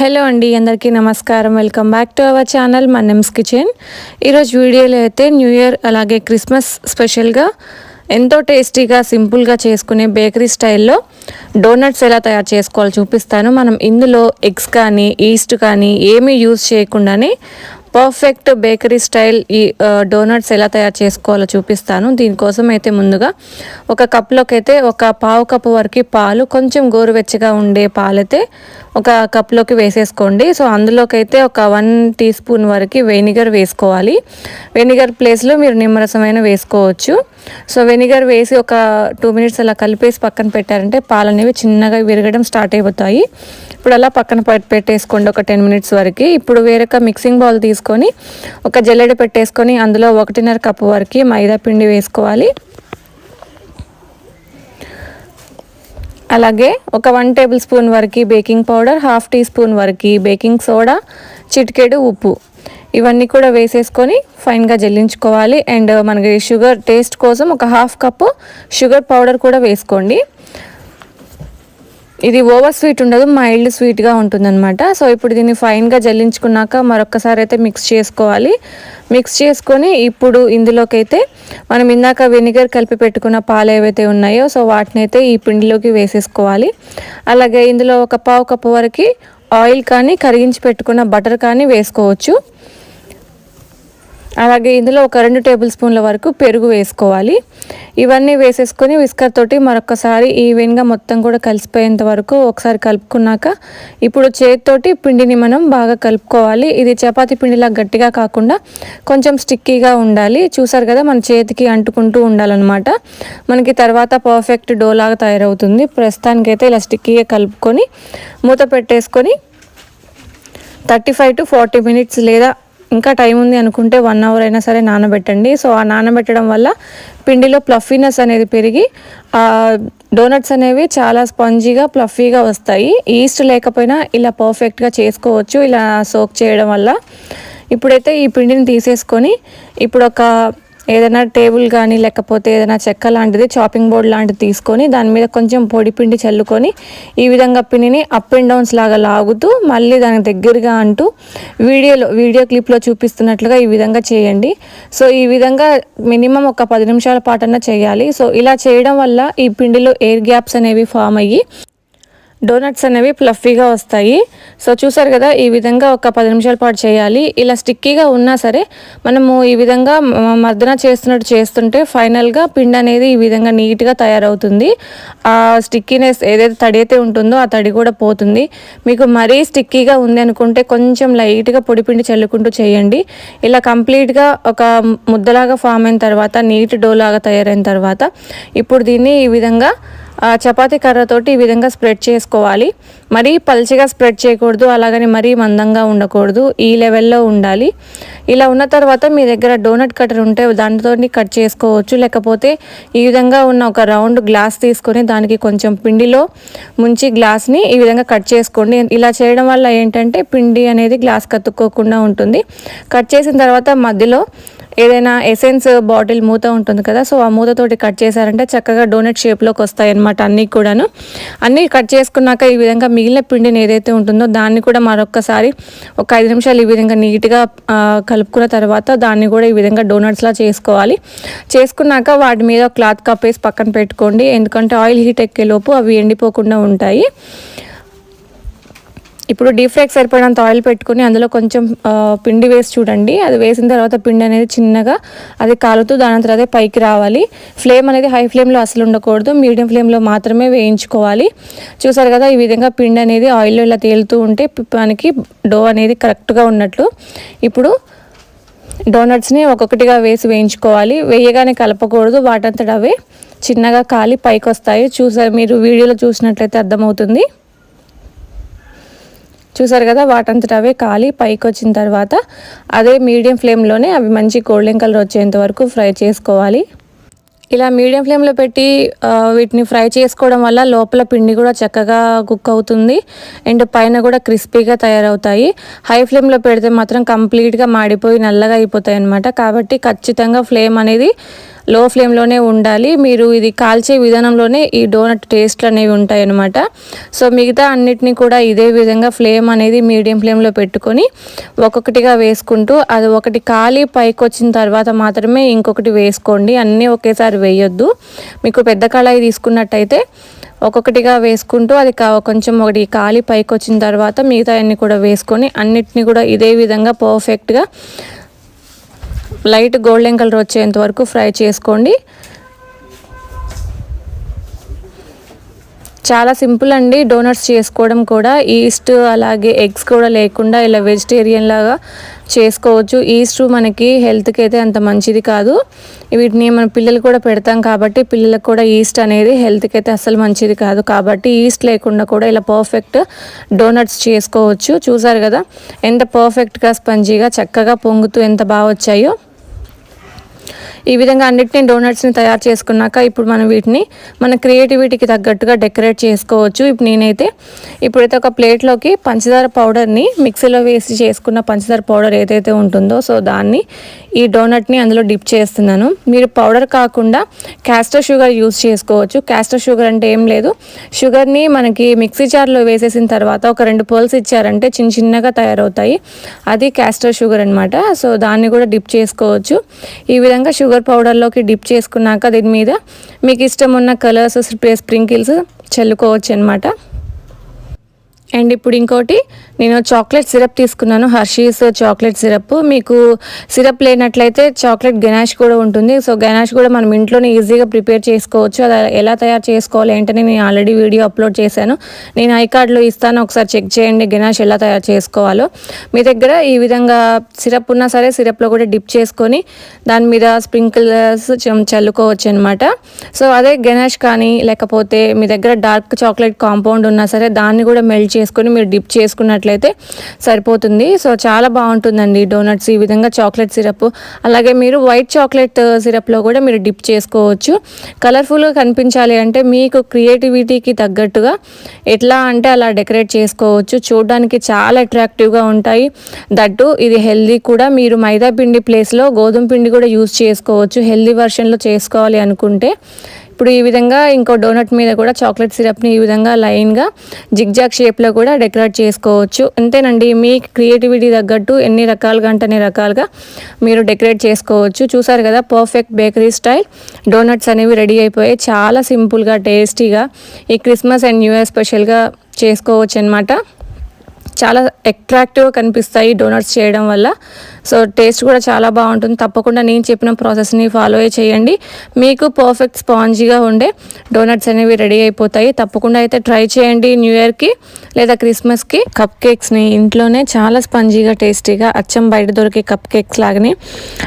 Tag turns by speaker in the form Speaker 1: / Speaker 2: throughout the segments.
Speaker 1: Hello అండి అందరికీ నమస్కారం. Welcome back to our channel Mannem's kitchen ఈరోజు వీడియోలో అయితే న్యూ ఇయర్ అలాగే క్రిస్మస్ స్పెషల్గా ఎంతో టేస్టీగా సింపుల్గా చేసుకునే బేకరీ స్టైల్లో డోనట్స్ ఎలా తయారు చేసుకోవాలో చూపిస్తాను. మనం ఇందులో ఎగ్స్ కానీ ఈస్ట్ కానీ ఏమీ యూజ్ చేయకుండానే పర్ఫెక్ట్ బేకరీ స్టైల్ ఈ డోనట్స్ ఎలా తయారు చేసుకోవాలో చూపిస్తాను. దీనికోసం అయితే ముందుగా ఒక కప్లోకి అయితే ఒక పావు కప్పు వరకు పాలు కొంచెం గోరువెచ్చగా ఉండే పాలైతే ఒక కప్లోకి వేసేసుకోండి. సో అందులోకి అయితే ఒక వన్ టీ స్పూన్ వరకు వెనిగర్ వేసుకోవాలి. వెనిగర్ ప్లేస్లో మీరు నిమ్మరసమైన వేసుకోవచ్చు. సో వెనిగర్ వేసి ఒక టూ మినిట్స్ అలా కలిపేసి పక్కన పెట్టారంటే పాలు అనేవి చిన్నగా విరగడం స్టార్ట్ అయిపోతాయి. ఇప్పుడు అలా పక్కన పెట్టేసుకోండి ఒక టెన్ మినిట్స్ వరకు. ఇప్పుడు వేరొక మిక్సింగ్ బౌల్ తీసుకొని ఒక జల్లెడ పెట్టేసుకొని అందులో ఒకటిన్నర కప్పు వరకు మైదా పిండి వేసుకోవాలి. అలాగే ఒక వన్ టేబుల్ స్పూన్ వరకు baking powder half teaspoon వరకు బేకింగ్ సోడా చిటికెడు ఉప్పు. ఇవన్నీ కూడా వేసేసుకొని ఫైన్గా జల్లించుకోవాలి. అండ్ మనకి షుగర్ టేస్ట్ కోసం ఒక హాఫ్ కప్పు షుగర్ పౌడర్ కూడా వేసుకోండి. ఇది ఓవర్ స్వీట్ ఉండదు మైల్డ్ స్వీట్గా ఉంటుందన్నమాట. సో ఇప్పుడు దీన్ని ఫైన్గా జల్లించుకున్నాక మరొకసారి అయితే మిక్స్ చేసుకోవాలి. మిక్స్ చేసుకొని ఇప్పుడు ఇందులోకైతే మనం ఇందాక వెనిగర్ కలిపి పెట్టుకున్న పాలు ఏవైతే ఉన్నాయో సో వాటిని అయితే ఈ పిండిలోకి వేసేసుకోవాలి. అలాగే ఇందులో ఒక పావు కప్పు వరకు ఆయిల్ కానీ కరిగించి పెట్టుకున్న బటర్ కానీ వేసుకోవచ్చు. అలాగే ఇందులో ఒక రెండు టేబుల్ స్పూన్ల వరకు పెరుగు వేసుకోవాలి. ఇవన్నీ వేసేసుకొని విస్కర్ తోటి మరొకసారి ఈవెన్గా మొత్తం కూడా కలిసిపోయేంత వరకు ఒకసారి కలుపుకున్నాక ఇప్పుడు చేతితోటి పిండిని మనం బాగా కలుపుకోవాలి. ఇది చపాతి పిండిలా గట్టిగా కాకుండా కొంచెం స్టిక్కీగా ఉండాలి. చూసారు కదా మన చేతికి అంటుకుంటూ ఉండాలన్నమాట. మనకి తర్వాత పర్ఫెక్ట్ డోలాగా తయారవుతుంది. ప్రస్తుతానికైతే ఇలా స్టిక్కీగా కలుపుకొని మూత పెట్టేసుకొని thirty five to forty minutes లేదా ఇంకా టైం ఉంది అనుకుంటే వన్ అవర్ అయినా సరే నానబెట్టండి. సో ఆ నానబెట్టడం వల్ల పిండిలో ప్లఫీనెస్ అనేది పెరిగి డోనట్స్ అనేవి చాలా స్పంజీగా ప్లఫీగా వస్తాయి. ఈస్ట్ లేకపోయినా ఇలా పర్ఫెక్ట్గా చేసుకోవచ్చు. ఇలా సోక్ చేయడం వల్ల ఇప్పుడైతే ఈ పిండిని తీసేసుకొని ఇప్పుడు ఒక ఏదైనా టేబుల్ కానీ లేకపోతే ఏదైనా చెక్క లాంటిది చాపింగ్ బోర్డ్ లాంటిది తీసుకొని దాని మీద కొంచెం పొడి పిండి చల్లుకొని ఈ విధంగా పిండిని అప్ అండ్ డౌన్స్ లాగా లాగుతూ మళ్ళీ దానికి దగ్గరగా అంటూ వీడియోలో వీడియో క్లిప్లో చూపిస్తున్నట్లుగా ఈ విధంగా చేయండి. సో ఈ విధంగా మినిమం ఒక పది నిమిషాల పాటన్నా చేయాలి. సో ఇలా చేయడం వల్ల ఈ పిండిలో ఎయిర్ గ్యాప్స్ అనేవి ఫామ్ అయ్యి డోనట్స్ అనేవి ఫ్లఫీగా వస్తాయి. సో చూసారు కదా ఈ విధంగా ఒక పది నిమిషాల పాటు చేయాలి. ఇలా స్టిక్కీగా ఉన్నా సరే మనము ఈ విధంగా మర్దన చేస్తున్నట్టు చేస్తుంటే ఫైనల్గా పిండి అనేది ఈ విధంగా నీట్గా తయారవుతుంది. ఆ స్టిక్కీనెస్ ఏదైతే తడి అయితే ఉంటుందో ఆ తడి కూడా పోతుంది. మీకు మరీ స్టిక్కీగా ఉంది అనుకుంటే కొంచెం లైట్గా పొడి పిండి చల్లుకుంటూ చేయండి. ఇలా కంప్లీట్గా ఒక ముద్దలాగా ఫామ్ అయిన తర్వాత నీట్ డోలాగా తయారైన తర్వాత ఇప్పుడు దీన్ని ఈ విధంగా చపాతీ కర్రతోటి ఈ విధంగా స్ప్రెడ్ చేసుకోవాలి. మరీ పల్చిగా స్ప్రెడ్ చేయకూడదు అలాగని మరీ మందంగా ఉండకూడదు. ఈ లెవెల్లో ఉండాలి. ఇలా ఉన్న తర్వాత మీ దగ్గర డోనట్ కటర్ ఉంటే దానితో కట్ చేసుకోవచ్చు. లేకపోతే ఈ విధంగా ఉన్న ఒక రౌండ్ గ్లాస్ తీసుకొని దానికి కొంచెం పిండిలో ముంచి గ్లాస్ని ఈ విధంగా కట్ చేసుకోండి. ఇలా చేయడం వల్ల ఏంటంటే పిండి అనేది గ్లాస్ కత్తుక్కోకుండా ఉంటుంది. కట్ చేసిన తర్వాత మధ్యలో ఏదైనా ఎసెన్స్ బాటిల్ మూత ఉంటుంది కదా సో ఆ మూతతోటి కట్ చేశారంటే చక్కగా డోనట్ షేప్లోకి వస్తాయి అనమాట అన్నీ కూడాను. అన్నీ కట్ చేసుకున్నాక ఈ విధంగా మిగిలిన పిండిని ఏదైతే ఉంటుందో దాన్ని కూడా మరొకసారి ఒక ఐదు నిమిషాలు ఈ విధంగా నీట్గా కలుపుకున్న తర్వాత దాన్ని కూడా ఈ విధంగా డోనట్స్లా చేసుకోవాలి. చేసుకున్నాక వాటి మీద క్లాత్ కప్పేసి పక్కన పెట్టుకోండి. ఎందుకంటే ఆయిల్ హీట్ ఎక్కేలోపు అవి ఎండిపోకుండా ఉంటాయి. ఇప్పుడు డీప్ ఫ్రైకి సరిపడినంత ఆయిల్ పెట్టుకుని అందులో కొంచెం పిండి వేసి చూడండి. అది వేసిన తర్వాత పిండి అనేది చిన్నగా అది కాలుతూ దాని తర్వాత పైకి రావాలి. ఫ్లేమ్ అనేది హై ఫ్లేమ్లో అసలు ఉండకూడదు. మీడియం ఫ్లేమ్లో మాత్రమే వేయించుకోవాలి. చూసారు కదా ఈ విధంగా పిండి అనేది ఆయిల్లో ఇలా తేలుతూ ఉంటే మనకి డో అనేది కరెక్ట్గా ఉన్నట్లు. ఇప్పుడు డోనట్స్ని ఒక్కొక్కటిగా వేసి వేయించుకోవాలి. వేయగానే కలపకూడదు. వాటంతట అవే చిన్నగా కాలి పైకి వస్తాయి చూసారు మీరు వీడియోలో చూసినట్లయితే అర్థమవుతుంది. చూసారు కదా వాటంతట అవే కాలి పైకి వచ్చిన తర్వాత అదే మీడియం ఫ్లేమ్లోనే అవి మంచి గోల్డెన్ కలర్ వచ్చేంత వరకు ఫ్రై చేసుకోవాలి. ఇలా మీడియం ఫ్లేమ్లో పెట్టి వీటిని ఫ్రై చేసుకోవడం వల్ల లోపల పిండి కూడా చక్కగా కుక్ అవుతుంది. అండ్ పైన కూడా క్రిస్పీగా తయారవుతాయి. హై ఫ్లేమ్లో పెడితే మాత్రం కంప్లీట్గా మాడిపోయి నల్లగా అయిపోతాయి అనమాట కాబట్టి ఖచ్చితంగా ఫ్లేమ్ అనేది లో ఫ్లేమ్లోనే ఉండాలి. మీరు ఇది కాల్చే విధానంలోనే ఈ డోనట్ టేస్ట్లు అనేవి ఉంటాయి అన్నమాట. సో మిగతా అన్నిటినీ కూడా ఇదే విధంగా ఫ్లేమ్ అనేది మీడియం ఫ్లేమ్లో పెట్టుకొని ఒక్కొక్కటిగా వేసుకుంటూ అది ఒకటి కాలి పైకి వచ్చిన తర్వాత మాత్రమే ఇంకొకటి వేసుకోండి. అన్నీ ఒకేసారి వేయొద్దు. మీకు పెద్ద కళాయి తీసుకున్నట్టయితే ఒక్కొక్కటిగా వేసుకుంటూ అది కా కొంచెం ఒకటి కాలి పైకి వచ్చిన తర్వాత మిగతా అన్ని కూడా వేసుకొని అన్నిటిని కూడా ఇదే విధంగా పర్ఫెక్ట్గా లైట్ గోల్డెన్ కలర్ వచ్చేంత వరకు ఫ్రై చేసుకోండి. చాలా సింపుల్ అండి డోనట్స్ చేసుకోవడం కూడా. ఈస్ట్ అలాగే ఎగ్స్ కూడా లేకుండా ఇలా వెజిటేరియన్ లాగా చేసుకోవచ్చు. ఈస్ట్ మనకి హెల్త్కి అయితే అంత మంచిది కాదు. వీటిని మన పిల్లలు కూడా పెడతాం కాబట్టి పిల్లలకు కూడా ఈస్ట్ అనేది హెల్త్కి అయితే అసలు మంచిది కాదు. కాబట్టి ఈస్ట్ లేకుండా కూడా ఇలా పర్ఫెక్ట్ డోనట్స్ చేసుకోవచ్చు. చూసారు కదా? ఎంత పర్ఫెక్ట్గా స్పంజీగా చక్కగా పొంగుతూ ఎంత బాగా వచ్చాయో. ఈ విధంగా అన్నిటిని డోనట్స్ని తయారు చేసుకున్నాక ఇప్పుడు మనం వీటిని మన క్రియేటివిటీకి తగ్గట్టుగా డెకరేట్ చేసుకోవచ్చు. ఇప్పుడు నేనైతే ఇప్పుడైతే ఒక ప్లేట్లోకి పంచదార పౌడర్ని మిక్సీలో వేసి చేసుకున్న పంచదార పౌడర్ ఏదైతే ఉంటుందో సో దాన్ని ఈ డోనట్ని అందులో డిప్ చేస్తున్నాను. మీరు పౌడర్ కాకుండా క్యాస్టర్ షుగర్ యూస్ చేసుకోవచ్చు. క్యాస్టర్ షుగర్ అంటే ఏం లేదు. షుగర్ని మనకి మిక్సీ జార్లో వేసేసిన తర్వాత ఒక రెండు పర్ల్స్ ఇచ్చారంటే చిన్న చిన్నగా తయారవుతాయి. అది క్యాస్టర్ షుగర్ అనమాట సో దాన్ని కూడా డిప్ చేసుకోవచ్చు. ఈ విధంగా షుగర్ పౌడర్లోకి డిప్ చేసుకున్నాక దీని మీద మీకు ఇష్టం ఉన్న కలర్స్ స్ప్రింకిల్స్ చల్లుకోవచ్చు అనమాట అండ్ ఇప్పుడు ఇంకోటి నేను చాక్లెట్ సిరప్ తీసుకున్నాను. హర్షీస్ చాక్లెట్ సిరప్ మీకు సిరప్ లేనట్లయితే చాక్లెట్ గెనాష్ కూడా ఉంటుంది. సో గెనాష్ కూడా మనం ఇంట్లోనే ఈజీగా ప్రిపేర్ చేసుకోవచ్చు. అది ఎలా తయారు చేసుకోవాలి ఏంటని నేను ఆల్రెడీ వీడియో అప్లోడ్ చేశాను. నేను ఐ కార్డ్లో ఇస్తాను. ఒకసారి చెక్ చేయండి గనాష్ ఎలా తయారు చేసుకోవాలో. మీ దగ్గర ఈ విధంగా సిరప్ ఉన్నా సరే సిరప్లో కూడా డిప్ చేసుకొని దాని మీద స్ప్రింకిల్స్ చల్లుకోవచ్చు అనమాట సో అదే గెనాష్ కానీ లేకపోతే మీ దగ్గర డార్క్ చాక్లెట్ కాంపౌండ్ ఉన్నా సరే దాన్ని కూడా మెల్ట్ చేసుకొని మీరు డిప్ చేసుకున్నట్లయితే సరిపోతుంది. సో చాలా బాగుంటుందండి డోనట్స్ ఈ విధంగా చాక్లెట్ సిరప్. అలాగే మీరు వైట్ చాక్లెట్ uh, సిరప్లో కూడా మీరు డిప్ చేసుకోవచ్చు. కలర్ఫుల్గా కనిపించాలి అంటే మీకు క్రియేటివిటీకి తగ్గట్టుగా ఎట్లా అంటే అలా డెకరేట్ చేసుకోవచ్చు. చూడడానికి చాలా అట్రాక్టివ్గా ఉంటాయి. దట్టు ఇది హెల్దీ కూడా మీరు మైదా పిండి ప్లేస్లో గోధుమ పిండి కూడా యూస్ చేసుకోవచ్చు. హెల్దీ వర్షన్లో చేసుకోవాలి అనుకుంటే. ఇప్పుడు ఈ విధంగా ఇంకో డోనట్ మీద కూడా చాక్లెట్ సిరప్ని ఈ విధంగా లైన్గా జిగ్జాగ్ షేప్లో కూడా డెకరేట్ చేసుకోవచ్చు. అంతేనండి మీ క్రియేటివిటీ తగ్గట్టు ఎన్ని రకాలుగా అంటే అన్ని రకాలుగా మీరు డెకరేట్ చేసుకోవచ్చు. చూసారు కదా పర్ఫెక్ట్ బేకరీ స్టైల్. డోనట్స్ అనేవి రెడీ అయిపోయాయి. చాలా సింపుల్గా టేస్టీగా ఈ క్రిస్మస్ అండ్ న్యూ ఇయర్ స్పెషల్గా చేసుకోవచ్చు అనమాట చాలా అట్రాక్టివ్గా కనిపిస్తాయి డోనట్స్ చేయడం వల్ల. సో టేస్ట్ కూడా చాలా బాగుంటుంది. తప్పకుండా నేను చెప్పిన ప్రాసెస్ని ఫాలో చేయండి. మీకు పర్ఫెక్ట్ స్పాంజీగా ఉండే డోనట్స్ అనేవి రెడీ అయిపోతాయి. తప్పకుండా అయితే ట్రై చేయండి న్యూ ఇయర్కి లేదా క్రిస్మస్కి కప్ కేక్స్ని ఇంట్లోనే చాలా స్పంజీగా టేస్టీగా అచ్చం బయట దొరికే కప్ కేక్స్ లాగానే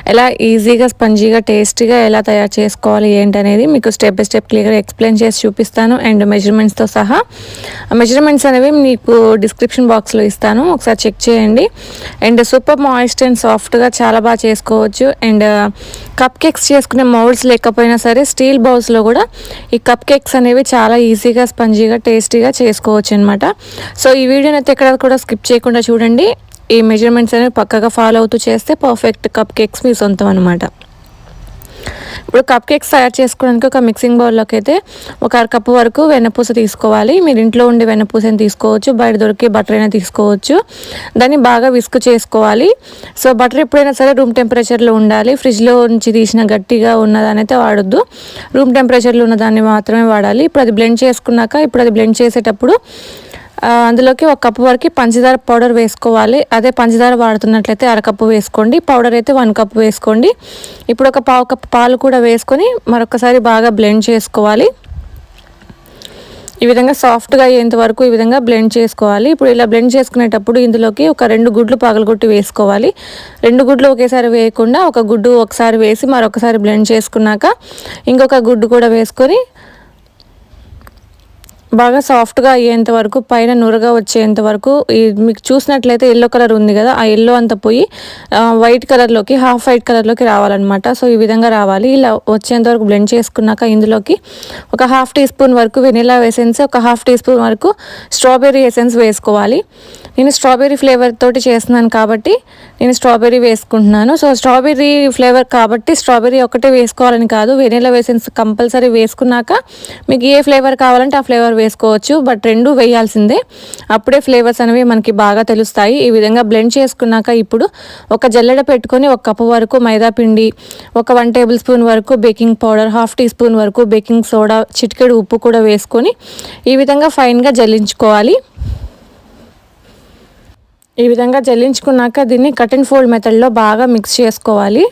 Speaker 1: ఎలా ఈజీగా స్పంజీగా టేస్టీగా ఎలా తయారు చేసుకోవాలి ఏంటనేది మీకు స్టెప్ బై స్టెప్ క్లియర్గా ఎక్స్ప్లెయిన్ చేసి చూపిస్తాను. అండ్ మెజర్మెంట్స్తో సహా. మెజర్మెంట్స్ అనేవి మీకు డిస్క్రిప్షన్ బాక్స్ బాక్స్లో ఇస్తాను. ఒకసారి చెక్ చేయండి. అండ్ సూపర్ మాయిస్ట్ అండ్ సాఫ్ట్గా చాలా బాగా చేసుకోవచ్చు. అండ్ కప్ కేక్స్ చేసుకునే మౌల్డ్స్ లేకపోయినా సరే స్టీల్ బౌల్స్లో కూడా ఈ కప్ కేక్స్ అనేవి చాలా ఈజీగా స్పంజీగా టేస్టీగా చేసుకోవచ్చు అనమాట సో ఈ వీడియోని అయితే ఎక్కడ కూడా స్కిప్ చేయకుండా చూడండి. ఈ మెజర్మెంట్స్ అనేవి పక్కగా ఫాలో అవుతూ చేస్తే పర్ఫెక్ట్ కప్ కేక్స్ మీ సొంతం అనమాట ఇప్పుడు కప్ కేక్స్ తయారు చేసుకోవడానికి ఒక మిక్సింగ్ బౌల్లోకి అయితే ఒక అరకప్పు వరకు వెన్నపూస తీసుకోవాలి. మీరు ఇంట్లో ఉండే వెన్నపూసని తీసుకోవచ్చు బయట దొరికి బటర్ అయినా తీసుకోవచ్చు. దాన్ని బాగా విసుకు చేసుకోవాలి. సో బటర్ ఎప్పుడైనా సరే రూమ్ టెంపరేచర్లో ఉండాలి. ఫ్రిడ్జ్లో నుంచి తీసిన గట్టిగా ఉన్నదాని అయితే వాడొద్దు. రూమ్ టెంపరేచర్లో ఉన్నదాన్ని మాత్రమే వాడాలి. ఇప్పుడు అది బ్లెండ్ చేసుకున్నాక ఇప్పుడు అది బ్లెండ్ చేసేటప్పుడు అందులోకి ఒక కప్పు వరకు పంచదార పౌడర్ వేసుకోవాలి. అదే పంచదార వాడుతున్నట్లయితే అరకప్పు వేసుకోండి. పౌడర్ అయితే వన్ కప్పు వేసుకోండి. ఇప్పుడు ఒక పావు కప్పు పాలు కూడా వేసుకొని మరొకసారి బాగా బ్లెండ్ చేసుకోవాలి. ఈ విధంగా సాఫ్ట్గా అయ్యేంత వరకు ఈ విధంగా బ్లెండ్ చేసుకోవాలి. ఇప్పుడు ఇలా బ్లెండ్ చేసుకునేటప్పుడు ఇందులోకి ఒక రెండు గుడ్లు పగలగొట్టి వేసుకోవాలి. రెండు గుడ్లు ఒకేసారి వేయకుండా ఒక గుడ్డు ఒకసారి వేసి మరొకసారి బ్లెండ్ చేసుకున్నాక ఇంకొక గుడ్డు కూడా వేసుకొని బాగా సాఫ్ట్గా అయ్యేంత వరకు పైన నురగా వచ్చేంత వరకు మీకు చూసినట్లయితే ఎల్లో కలర్ ఉంది కదా ఆ ఎల్లో అంతా పోయి వైట్ కలర్లోకి హాఫ్ వైట్ కలర్లోకి రావాలన్నమాట. సో ఈ విధంగా రావాలి. ఇలా వచ్చేంత వరకు బ్లెండ్ చేసుకున్నాక ఇందులోకి ఒక హాఫ్ టీ స్పూన్ వరకు వెనిలా ఎసెన్స్ ఒక హాఫ్ టీ స్పూన్ వరకు స్ట్రాబెర్రీ ఎసెన్స్ వేసుకోవాలి. నేను స్ట్రాబెర్రీ ఫ్లేవర్ తోటి చేస్తున్నాను కాబట్టి నేను స్ట్రాబెర్రీ వేసుకుంటున్నాను. సో స్ట్రాబెర్రీ ఫ్లేవర్ కాబట్టి స్ట్రాబెర్రీ ఒకటే వేసుకోవాలని కాదు. వెనీలా వేసిన కంపల్సరీ వేసుకున్నాక మీకు ఏ ఫ్లేవర్ కావాలంటే ఆ ఫ్లేవర్ వేసుకోవచ్చు. బట్ రెండు వేయాల్సిందే. అప్పుడే ఫ్లేవర్స్ అనేవి మనకి బాగా తెలుస్తాయి. ఈ విధంగా బ్లెండ్ చేసుకున్నాక ఇప్పుడు ఒక జల్లెడ పెట్టుకొని ఒక కప్పు వరకు మైదా పిండి ఒక వన్ టేబుల్ స్పూన్ వరకు baking powder half teaspoon వరకు బేకింగ్ సోడా చిటికెడు ఉప్పు కూడా వేసుకొని ఈ విధంగా ఫైన్గా జల్లించుకోవాలి. ఈ విధంగా జల్లించుకున్నాక దీన్ని కట్ అండ్ ఫోల్డ్ మెథడ్లో బాగా మిక్స్ చేసుకోవాలి.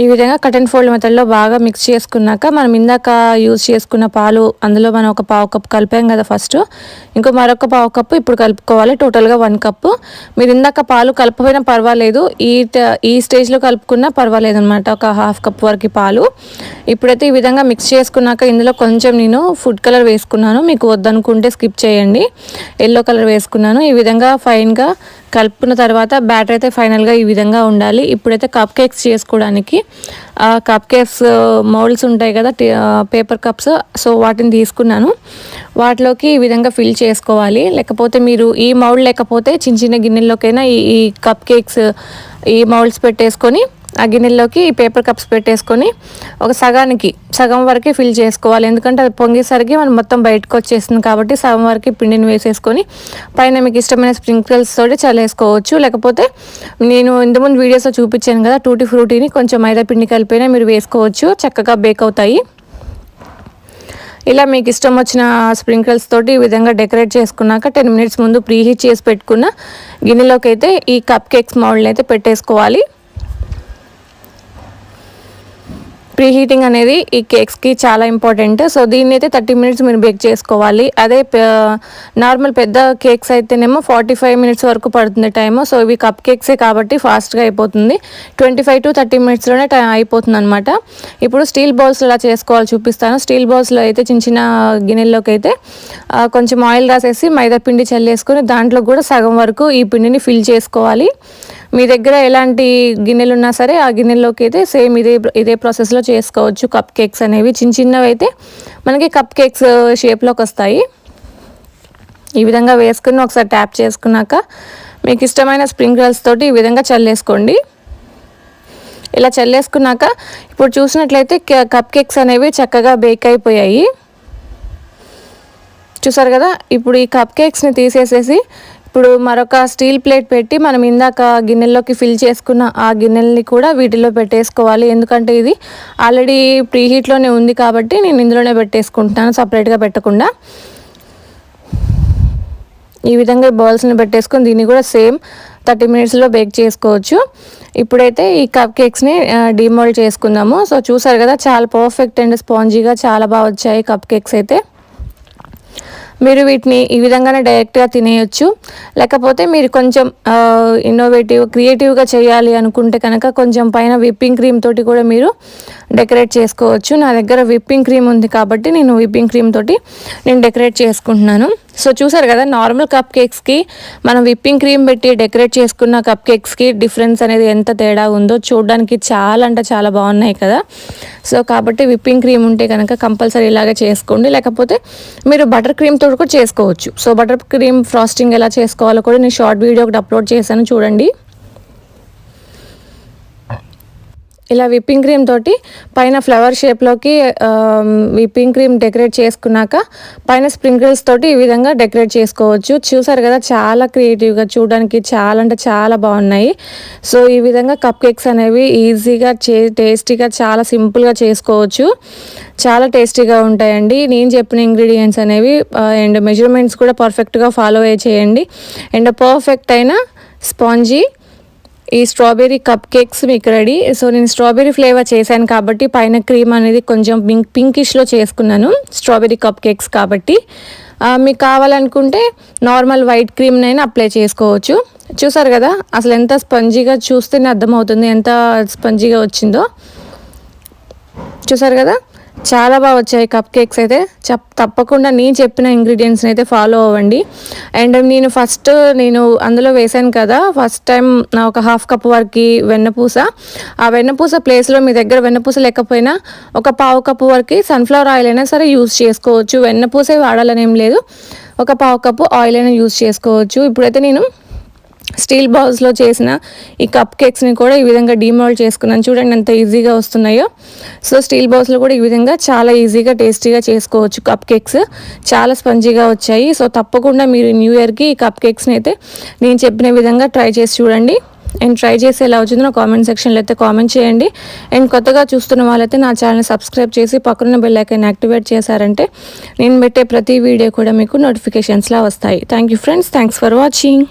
Speaker 1: ఈ విధంగా కట్ అండ్ ఫోల్డ్ మెథడ్లో బాగా మిక్స్ చేసుకున్నాక మనం ఇందాక యూజ్ చేసుకున్న పాలు అందులో మనం ఒక పావు కప్పు కలిపాం కదా ఫస్ట్ ఇంకో మరొక పావు కప్పు ఇప్పుడు కలుపుకోవాలి. టోటల్గా వన్ కప్పు. మీరు ఇందాక పాలు కలపపోయినా పర్వాలేదు. ఈ ఈ స్టేజ్లో కలుపుకున్నా పర్వాలేదు అనమాట ఒక హాఫ్ కప్ వరకు పాలు. ఇప్పుడైతే ఈ విధంగా మిక్స్ చేసుకున్నాక ఇందులో కొంచెం నేను ఫుడ్ కలర్ వేసుకున్నాను. మీకు వద్దనుకుంటే స్కిప్ చేయండి. ఎల్లో కలర్ వేసుకున్నాను. ఈ విధంగా ఫైన్గా కలుపుకున్న తర్వాత బ్యాటర్ అయితే ఫైనల్గా ఈ విధంగా ఉండాలి. ఇప్పుడైతే కప్ కేక్స్ చేసుకోవడానికి కప్ కేక్స్ మోల్డ్స్ ఉంటాయి కదా పేపర్ కప్స్ సో వాటిని తీసుకున్నాను. వాటిలోకి ఈ విధంగా ఫిల్ చేసుకోవాలి. లేకపోతే మీరు ఈ మౌల్డ్ లేకపోతే చిన్న చిన్న గిన్నెల్లోకైనా ఈ కప్ కేక్స్ ఈ మౌల్డ్స్ పెట్టేసుకొని ఆ గిన్నెల్లోకి పేపర్ కప్స్ పెట్టేసుకొని ఒక సగానికి సగం వరకే ఫిల్ చేసుకోవాలి. ఎందుకంటే అది పొంగేసరికి మనం మొత్తం బయటకు వచ్చేస్తుంది కాబట్టి సగం వరకు పిండిని వేసేసుకొని పైన మీకు ఇష్టమైన స్ప్రింకిల్స్ తోటి చల్లేసుకోవచ్చు. లేకపోతే నేను ఇంతకుముందు వీడియోస్లో చూపించాను కదా టూటీ ఫ్రూటీని కొంచెం మైదా పిండి కలిపినా మీరు వేసుకోవచ్చు. చక్కగా బేక్ అవుతాయి. ఇలా మీకు ఇష్టం వచ్చిన స్ప్రింకిల్స్ తోటి ఈ విధంగా డెకరేట్ చేసుకున్నాక టెన్ మినిట్స్ ముందు ప్రీహీట్ చేసి పెట్టుకున్న గిన్నెలోకి అయితే ఈ కప్ కేక్స్ మౌల్డ్ని అయితే పెట్టేసుకోవాలి. ప్రీ హీటింగ్ అనేది ఈ కేక్స్కి చాలా ఇంపార్టెంట్. సో దీన్ని అయితే థర్టీ మినిట్స్ మీరు బేక్ చేసుకోవాలి. అదే నార్మల్ పెద్ద కేక్స్ అయితేనేమో ఫార్టీ ఫైవ్ మినిట్స్ వరకు పడుతుంది టైము. సో ఇవి కప్ కేక్సే కాబట్టి ఫాస్ట్గా అయిపోతుంది. ట్వంటీ ఫైవ్ టు థర్టీ మినిట్స్లోనే టైం అయిపోతుంది అనమాట ఇప్పుడు స్టీల్ బౌల్స్ ఇలా చేసుకోవాలి చూపిస్తాను. స్టీల్ బౌల్స్లో అయితే చిన్న చిన్న గిన్నెల్లోకి అయితే కొంచెం ఆయిల్ రాసేసి మైదా పిండి చల్లేసుకొని దాంట్లో కూడా సగం వరకు ఈ పిండిని ఫిల్ చేసుకోవాలి. మీ దగ్గర ఎలాంటి గిన్నెలు ఉన్నా సరే ఆ గిన్నెల్లోకి అయితే సేమ్ ఇదే ఇదే ప్రాసెస్లో చేసుకోవచ్చు. కప్ కేక్స్ అనేవి చిన్న చిన్నవి అయితే మనకి కప్ కేక్స్ షేప్లోకి వస్తాయి. ఈ విధంగా వేసుకుని ఒకసారి ట్యాప్ చేసుకున్నాక మీకు ఇష్టమైన స్ప్రింక్లర్స్ తోటి ఈ విధంగా చల్లేసుకోండి. ఇలా చల్లేసుకున్నాక ఇప్పుడు చూసినట్లయితే కప్ కేక్స్ అనేవి చక్కగా బేక్ అయిపోయాయి. చూసారు కదా? ఇప్పుడు ఈ కప్ కేక్స్ని తీసేసేసి ఇప్పుడు మరొక స్టీల్ ప్లేట్ పెట్టి మనం ఇందాక గిన్నెల్లోకి ఫిల్ చేసుకున్న ఆ గిన్నెల్ని కూడా వీటిలో పెట్టేసుకోవాలి. ఎందుకంటే ఇది ఆల్రెడీ ప్రీ హీట్లోనే ఉంది కాబట్టి నేను ఇందులోనే పెట్టేసుకుంటున్నాను సపరేట్గా పెట్టకుండా. ఈ విధంగా బౌల్స్ని పెట్టేసుకొని దీన్ని కూడా సేమ్ థర్టీ మినిట్స్లో బేక్ చేసుకోవచ్చు. ఇప్పుడైతే ఈ కప్ కేక్స్ని డిమోల్డ్ చేసుకుందాము. సో చూసారు కదా చాలా పర్ఫెక్ట్ అండ్ స్పాంజీగా చాలా బాగా వచ్చాయి కప్ కేక్స్ అయితే. మీరు వీటిని ఈ విధంగానే డైరెక్ట్గా తినేయచ్చు. లేకపోతే మీరు కొంచెం ఇన్నోవేటివ్ క్రియేటివ్గా చేయాలి అనుకుంటే కనుక కొంచెం పైన విప్పింగ్ క్రీమ్ తోటి కూడా మీరు డెకరేట్ చేసుకోవచ్చు. నా దగ్గర విప్పింగ్ క్రీమ్ ఉంది కాబట్టి నేను విప్పింగ్ క్రీమ్ తోటి నేను డెకరేట్ చేసుకుంటున్నాను. సో చూసారు కదా నార్మల్ కప్ కేక్స్కి మనం విప్పింగ్ క్రీమ్ పెట్టి డెకరేట్ చేసుకున్న కప్ కేక్స్కి డిఫరెన్స్ అనేది ఎంత తేడా ఉందో చూడడానికి చాలా అంటే చాలా బాగున్నాయి కదా. సో కాబట్టి విప్పింగ్ క్రీమ్ ఉంటే కనుక కంపల్సరీ ఇలాగే చేసుకోండి. లేకపోతే మీరు బటర్ క్రీమ్ తోటి కూడా చేసుకోవచ్చు. సో బటర్ క్రీమ్ ఫ్రాస్టింగ్ ఎలా చేసుకోవాలో కూడా నేను షార్ట్ వీడియో ఒకటి అప్లోడ్ చేశాను చూడండి. ఇలా విప్పింగ్ క్రీమ్ తోటి పైన ఫ్లవర్ షేప్లోకి విప్పింగ్ క్రీమ్ డెకరేట్ చేసుకున్నాక పైన స్ప్రింకిల్స్ తోటి ఈ విధంగా డెకరేట్ చేసుకోవచ్చు. చూసారు కదా చాలా క్రియేటివ్గా చూడడానికి చాలా అంటే చాలా బాగున్నాయి. సో ఈ విధంగా కప్ కేక్స్ అనేవి ఈజీగా చే టేస్టీగా చాలా సింపుల్గా చేసుకోవచ్చు. చాలా టేస్టీగా ఉంటాయండి. నేను చెప్పిన ఇంగ్రీడియంట్స్ అనేవి అండ్ మెజర్మెంట్స్ కూడా పర్ఫెక్ట్గా ఫాలో అయ్యి చేయండి. అండ్ పర్ఫెక్ట్ అయిన స్పాంజీ ఈ స్ట్రాబెర్రీ కప్ కేక్స్ మీకు రెడీ సో నేను స్ట్రాబెర్రీ ఫ్లేవర్ చేశాను కాబట్టి పైన క్రీమ్ అనేది కొంచెం పింక్ పింకిష్లో చేసుకున్నాను స్ట్రాబెర్రీ కప్ కేక్స్ కాబట్టి. మీకు కావాలనుకుంటే నార్మల్ వైట్ క్రీమ్నైనా అప్లై చేసుకోవచ్చు. చూసారు కదా అసలు ఎంత స్పంజీగా చూస్తేనే అర్థమవుతుంది ఎంత స్పంజీగా వచ్చిందో. చూసారు కదా చాలా బాగా వచ్చాయి కప్ కేక్స్ అయితే. చెప్ తప్పకుండా నేను చెప్పిన ఇంగ్రీడియంట్స్ని అయితే ఫాలో అవ్వండి. అండ్ నేను ఫస్ట్ నేను అందులో వేశాను కదా ఫస్ట్ టైం నా ఒక హాఫ్ కప్ వరకు వెన్నపూస ఆ వెన్నపూస ప్లేస్లో మీ దగ్గర వెన్నపూస లేకపోయినా ఒక పావు కప్పు వరకు సన్ఫ్లవర్ ఆయిల్ అయినా సరే యూస్ చేసుకోవచ్చు. వెన్నపూసే వాడాలని ఏం లేదు. ఒక పావు కప్పు ఆయిల్ అయినా యూస్ చేసుకోవచ్చు. ఇప్పుడైతే నేను స్టీల్ బౌల్స్లో చేసిన ఈ కప్ కేక్స్ని కూడా ఈ విధంగా డీమోల్డ్ చేసుకున్నాను. చూడండి ఎంత ఈజీగా వస్తున్నాయో. సో స్టీల్ బౌల్స్లో కూడా ఈ విధంగా చాలా ఈజీగా టేస్టీగా చేసుకోవచ్చు కప్ కేక్స్. చాలా స్పంజీగా వచ్చాయి. సో తప్పకుండా మీరు న్యూ ఇయర్కి ఈ కప్ కేక్స్ని అయితే నేను చెప్పిన విధంగా ట్రై చేసి చూడండి. అండ్ ట్రై చేసి ఎలా వచ్చిందో నా కామెంట్ సెక్షన్లో అయితే కామెంట్ చేయండి. అండ్ కొత్తగా చూస్తున్న వాళ్ళైతే నా ఛానల్ సబ్స్క్రైబ్ చేసి పక్కన బెల్ ఐకాన్ యాక్టివేట్ చేశారంటే నేను పెట్టే ప్రతి వీడియో కూడా మీకు నోటిఫికేషన్స్లా వస్తాయి. Thank you friends. Thanks for watching.